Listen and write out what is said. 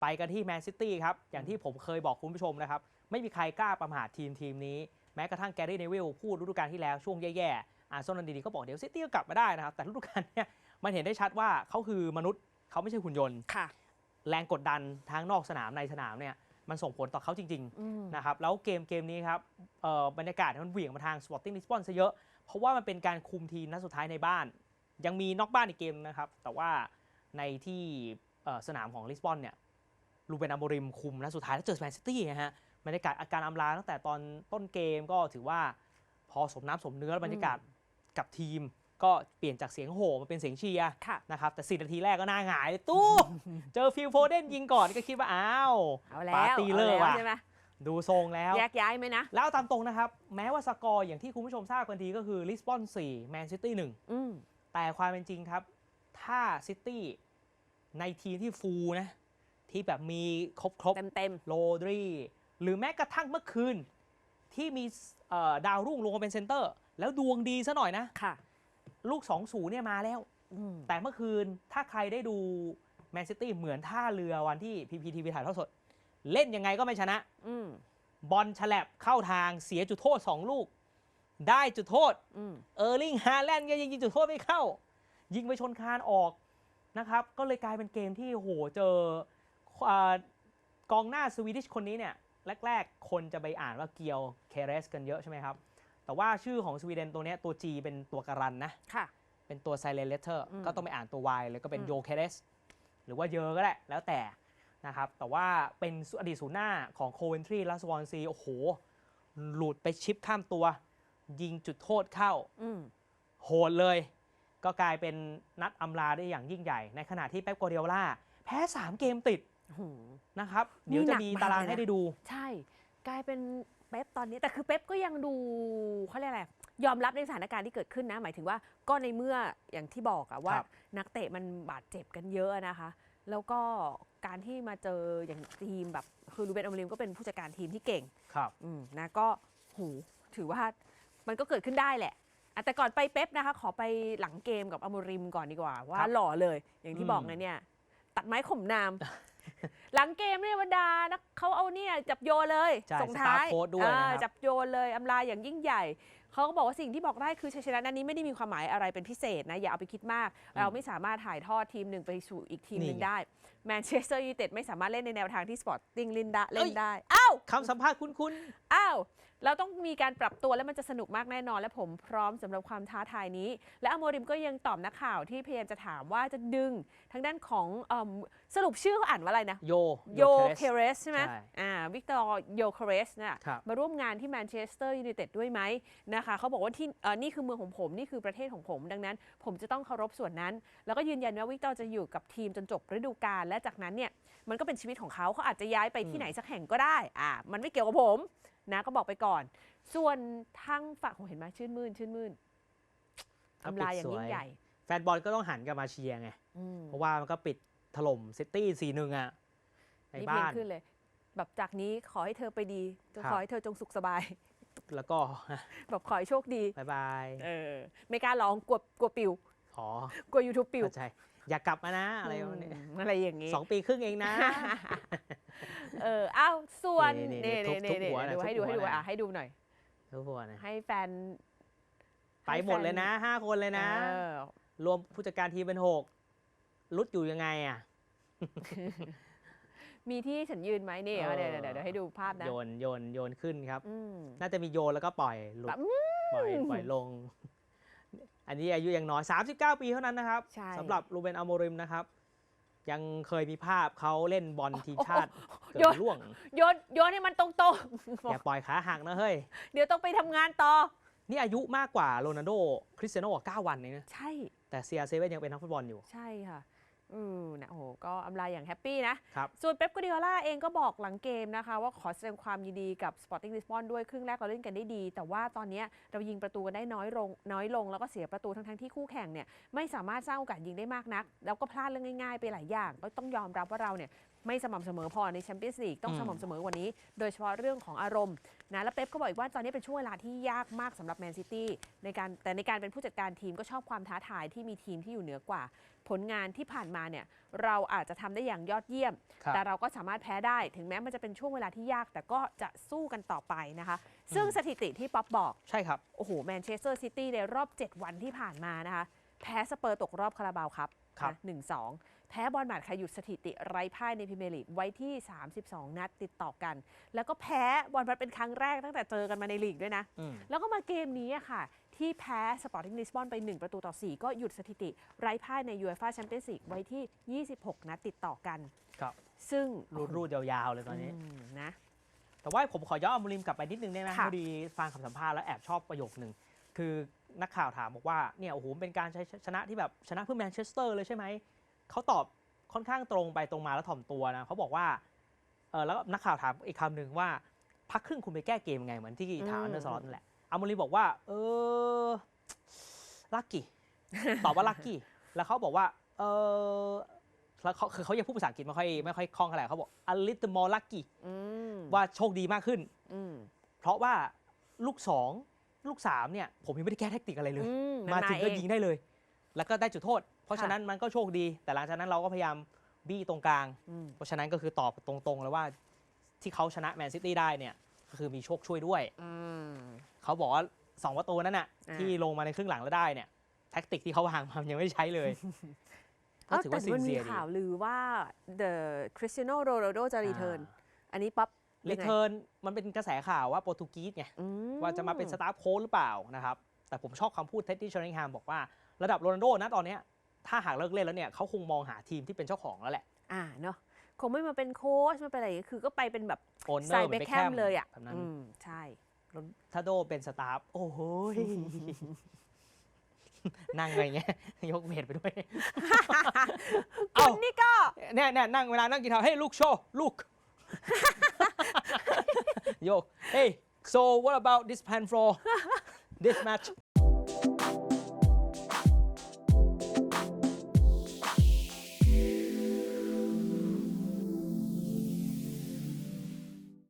ไปกันที่แมนซิตี้ครับ อย่างที่ผมเคยบอกคุณผู้ชมนะครับ ไม่มีใครกล้าประมาททีมทีมนี้ แม้กระทั่งแกรี่เนวิลพูดฤดูกาลที่แล้วช่วงแย่ๆอาร์เซนอลดีๆก็บอกเดี๋ยวซิตี้ก็กลับมาได้นะครับ แต่ฤดูกาลเนี้ยมันเห็นได้ชัดว่าเขาคือมนุษย์เขาไม่ใช่หุ่นยนต์ค่ะแรงกดดันทั้งนอกสนามในสนามเนี่ยมันส่งผลต่อเขาจริงอืมๆนะครับแล้วเกมเกมนี้ครับเอ่อบรรยากาศมันเหวี่ยงมาทาง Sporting Lisbon ซะเยอะ เพราะว่ามันเป็นการคุมทีมนัดสุดท้ายในบ้าน ยังมีนอกบ้านอีกเกมนะครับ แต่ว่าในที่เอ่อสนามของลิสบอนเนี่ย ลูเบนอามโมริมคุมนัดสุดท้ายแล้วเจอแมนซิตี้ฮะบรรยากาศอาการอำลาตั้งแต่ตอนต้นเกมก็ถือว่าพอสมน้ำสมเนื้อแล้วบรรยากาศกับทีมก็เปลี่ยนจากเสียงโห่มาเป็นเสียงเชียร์ค่ะนะครับ แต่4นาทีแรกก็หน่าหงายเลยตู้ เจอฟิลโฟเดนยิงก่อนก็คิดว่า อ้าวเอาแล้วปาร์ตี้เลิกอาว่ะใช่ไหมดูทรงแล้วแยกย้ายไหมนะ แล้วเอาตามตรงนะครับ แม้ว่าสกอร์อย่างที่คุณผู้ชมทราบกันดีก็คือลิสบอน4แมนซิตี้1อืมแต่ความเป็นจริงครับ ถ้าซิตี้ในทีมที่ฟูลนะ ที่แบบมีครบครบเต็มเต็มโรดรีหรือแม้กระทั่งเมื่อคืน ที่มีเอ่อดาวรุ่งลงมาเป็นเซนเตอร์ แล้วดวงดีซะหน่อยนะๆค่ะ ลูก2 0เนี่ยมาแล้วอืมแต่เมื่อคืนถ้าใครได้ดูแมนซิตี้เหมือนท่าเรือวันที่พีพีทีวีถ่ายทอดสด เล่นยังไงก็ไม่ชนะอืมบอลฉลับเข้าทางเสียจุดโทษ2ลูก ได้จุดโทษอืมเออร์ลิงฮาแลนด์ก็ยังยิงจุดโทษไม่เข้า ยิงไปชนคานออกนะครับ ก็เลยกลายเป็นเกมที่โหเจออ่า กองหน้าสวีดิชคนนี้เนี่ยแรกๆ คนจะไปอ่านว่าเกียวเคเรสกันเยอะใช่ไหมครับ แต่ว่าชื่อของสวีเดนตัวเนี้ยตัว G เป็นตัวการันนะค่ะเป็นตัว silent letter อืมก็ต้องไปอ่านตัว Y เลยก็เป็นอืมโยเคเรสหรือว่าเยอก็ได้แล้วแต่นะครับ แต่ว่าเป็นอดีตศูนย์หน้าของโคเวนทรีและสวอนซีโอ้โห หลุดไปชิปข้ามตัว ยิงจุดโทษเข้าอืมโหดเลย ก็กลายเป็นนัดอำลาได้อย่างยิ่งใหญ่ ในขณะที่เป๊ปกัวเดียล่าแพ้ 3 เกมติดโอ้โห นะครับนี่เดี๋ยวจะมีหนักมากตารางเลยนะให้ได้ดู ใช่ กลายเป็นเป๊ปตอนนี้แต่คือเป๊ปก็ยังดูเขาเรียกอะไรยอมรับในสถานการณ์ที่เกิดขึ้นนะ หมายถึงว่าก็ในเมื่ออย่างที่บอกอะว่าครับนักเตะมันบาดเจ็บกันเยอะนะคะ แล้วก็การที่มาเจออย่างทีมแบบคือรูเบนอมริมก็เป็นผู้จัดการทีมที่เก่งครับอืมนะก็หูถือว่ามันก็เกิดขึ้นได้แหละอะแต่ก่อนไปเป๊ปนะคะ ขอไปหลังเกมกับอโมริมก่อนดีกว่า ว่าครับหล่อเลย อย่างที่อืมบอกนะเนี่ย ตัดไม้ข่มนาม หลังเกมเนี่ยบรรดานักเขาเอาเนี่ยจับโยนเลยใช่ส่งท้ายสตาร์โค้ดด้วยอ่านะครับจับโยนเลยอำลาอย่างยิ่งใหญ่ เขาก็บอกว่าสิ่งที่บอกได้คือชัยชนะนัดนี้ไม่ได้มีความหมายอะไรเป็นพิเศษนะ อย่าเอาไปคิดมาก เราไม่สามารถถ่ายทอดทีมหนึ่งไปสู่อีกทีมหนึ่งนี่ไง ได้แมนเชสเตอร์ยูไนเต็ดไม่สามารถเล่นในแนวทางที่สปอร์ติ้งลินดาเล่เอ้นยได้อ้าว คำสัมภาษณ์คุ้น อ้าว เราต้องมีการปรับตัวแล้วมันจะสนุกมากแน่นอน และผมพร้อมสำหรับความท้าทายนี้ และอโมริมก็ยังตอบนักข่าวที่พยายามจะถามว่าจะดึงทางด้านของเอมสรุปชื่อเขาอ่านว่าอะไรนะๆโยโยเคเรสเรสใช่ไหมใช่อ่าวิกตอร์โยเคเรสเนี่ยครับมาร่วมงานที่แมนเชสเตอร์ยูไนเต็ดด้วยไหมนะคะเขาบอกว่าที่เอ่อนี่คือเมืองของผม นี่คือประเทศของผม ดังนั้น ผมจะต้องเคารพส่วนนั้น แล้วก็ยืนยันว่าวิกตอร์จะอยู่กับทีมจนจบฤดูกาลและจากนั้นเนี่ยมันก็เป็นชีวิตของเขาเขาอาจจะย้ายไปที่ไหนสักแห่งก็ได้อ่ามันไม่เกี่ยวกับผม นะก็บอกไปก่อน ส่วนทางฝั่งโอ้เห็นไหมชื่นมื่นชื่นมื่นอำลาอย่างยิ่งใหญ่ แฟนบอลก็ต้องหันกลับมาเชียร์ไงอืมเพราะว่ามันก็ปิดถล่มซิตี้สี่หนึ่งอะในนี่เพลบ้างนขึ้นเลย แบบจากนี้ขอให้เธอไปดีจะครับขอให้เธอจงสุขสบาย แล้วก็แบบขอให้โชคดีบายบายเออไม่กล้าร้องกลัวกลัวปิวอ๋อกลัวยูทูบปิวเข้าใจ อย่ากลับมานะอะไรประมาณนี้อืมอะไรอย่างงี้สองปีครึ่งเองนะ เอออ้าวส่วนนี่นี่นี่นี่ทุบนี่หัวหน่อยดูให้ทุดูบหัวให้ดูหน่อยอะให้ดูหน่อยทุกคนนะให้แฟน ไปหมดเลยนะห้าคนเลยนะเออรวมผู้จัดการทีมเป็นหกรุดอยู่ยังไงอะ มีที่ฉันยืนไหมนี่เออเอาเดี๋ยวเดี๋ยวเดี๋ยวให้ดูภาพนะ โยนโยนโยนขึ้นครับอืมน่าจะมีโยนแล้วก็ปล่อยหลุดแบบปล่อยปล่อยลง อันนี้อายุยังน้อย 39 ปีเท่านั้นนะครับใช่ สำหรับรูเบนอโมริมนะครับ ยังเคยมีภาพเขาเล่นบอลทีมชาติเกือบล่วง โยนโยนให้มันตรงอย่าปล่อยขาหักนะเฮ้ยๆเดี๋ยวต้องไปทำงานต่อ นี่อายุมากกว่าโรนัลโดคริสเตียโน่9วันเองนะ ใช่ แต่เซียเซเว่นยังเป็นนักฟุตบอลอยู่ ใช่ค่ะ อืมนะโอ้โหก็อำลาอย่างแฮปปี้นะ ครับ ส่วนเป๊ปกัวเดียล่าเองก็บอกหลังเกมนะคะ ว่าขอแสดงความยินดีกับ Sporting Lisbon ด้วยครึ่งแรกเราเล่นกันได้ดี แต่ว่าตอนเนี้ยเรายิงประตูกันได้น้อยลงน้อยลง แล้วก็เสียประตูทั้งๆที่คู่แข่งเนี่ยไม่สามารถสร้างโอกาสยิงได้มากนัก แล้วก็พลาดเรื่องง่ายๆ ไปหลายอย่าง ก็ต้องยอมรับว่าเราเนี่ย ไม่สม่ำเสมอพอในแชมเปี้ยนส์ลีกต้องอืมสม่ำเสมอกว่านี้ โดยเฉพาะเรื่องของอารมณ์นะแล้วเป๊ปก็บอกอีกว่าตอนนี้เป็นช่วงเวลาที่ยากมากสำหรับแมนซิตี้ในการแต่ในการเป็นผู้จัดการทีมก็ชอบความท้าทายที่มีทีมที่อยู่เหนือกว่า ผลงานที่ผ่านมาเนี่ยเราอาจจะทำได้อย่างยอดเยี่ยมครับแต่เราก็สามารถแพ้ได้ ถึงแม้มันจะเป็นช่วงเวลาที่ยาก แต่ก็จะสู้กันต่อไปนะคะ ซึ่งสถิติที่ป๊อปบอกใช่ครับโอ้โหแมนเชสเตอร์ซิตี้ในรอบ 7 วันที่ผ่านมานะคะแพ้สเปอร์ตกรอบคาราบาวครับครับหนึ่งสอง แพ้บอลหมัดค่ะหยุดสถิติไร้พ่ายในพรีเมียร์ลีกไว้ที่ 32 นัดติดต่อกัน แล้วก็แพ้บอลมัดเป็นครั้งแรกตั้งแต่เจอกันมาในลีกด้วยนะอืมแล้วก็มาเกมนี้อะค่ะ ที่แพ้สปอร์ติ้งลิสบอนไป 1 ประตูต่อ 4 ก็หยุดสถิติไร้พ่ายในยูเอฟ่าแชมเปี้ยนส์ลีกไว้ที่ 26 นัดติดต่อกันครับซึ่งรูดรูดยาวๆเลยตอนนี้มนะแต่ว่าผมขอย้อนอัมริมกลับไปนิดนึงได้ไหมค่ะพอดีฟังคำสัมภาษณ์แล้วแอบชอบประโยคหนึ่งคือนักข่าวถามบอกว่าเนี่ยโอ้โหเป็นการใช้ชนะที่แบบชนะเพื่อแมนเชสเตอร์เลยใช่ไหม เขาตอบค่อนข้างตรงไปตรงมาแล้วถ่อมตัวนะเขาบอกว่าเออแล้วนักข่าวถามอีกคำหนึ่งว่าพักครึ่งคุณไปแก้เกมยังไงเหมือนที่ถามอืมอันเดอร์สล็อตนั่นแหละอัมริมบอกว่า เออลักกี้ตอบว่าลักกี้แล้วเขาบอกว่า เออแล้วเขาคือเขายังพูดภาษาอังกฤษไม่ค่อยไม่ค่อยคล่องเท่าไหร่เขาบอก a little more lucky อืมว่าโชคดีมากขึ้นอืมเพราะว่าลูก2ลูก3เนี่ย ผมยังไม่ได้แก้แทคติกอะไรเลยอืมาถึงก็เอยิงได้เลย แล้วก็ได้จุดโทษเพ ราะค่ะฉะนั้นมันก็โชคดี แต่หลังจากนั้นเราก็พยายามบี้ตรงกลาง อืม เพราะฉะนั้นก็คือตอบตรงๆเลยว่าที่เขาชนะแมนซิตี้ได้เนี่ยก็คือมีโชคช่วยด้วย อืม เขาบอกว่า2ประตูนั้นน่ะอ่า ที่ลงมาในครึ่งหลังแล้วได้เนี่ยแท็กติกที่เขาวางมายังไม่ได้ใช้เลยก็เอ้าถือแต่ว่าซิมันนเซีมียดีข่าวลือว่า The Cristiano Ronaldo จะรีเทิร์น อันนี้ป๊อปรียังไงเทิร์นมันเป็นกระแสข่าวว่าโปรตุกีสไง อืว่าจะมาเป็นสตาฟโค้ชหรือเปล่านะครับ แต่ผมชอบคำพูดเท็ดดี้เชอริงแฮมบอกว่าระดับโรนัลโดนะตอนเนี้ย ถ้าหากเลิกเล่นแล้วเนี่ยเขาคงมองหาทีมที่เป็นเจ้าของแล้วแหละ อ่าเนาะคงไม่มาเป็นโค้ชไม่เป็นอะไรอย่างงี้คือก็ไปเป็นแบบโอนเนไซอร์เบคแคมเลยอะแบบนั้นอืมใช่ ถ้าโดเป็นสตาฟโอ้โหยนั่งอะไรเงี้ยยกเวทไปด้วย เอ้า คุณนี่ก็ เนี่ยเนี่ยนั่งเวลานั่งกินข้าวเฮ้ยลูกโชว์ลูก โยกเฮ้ย so what about this plan for this match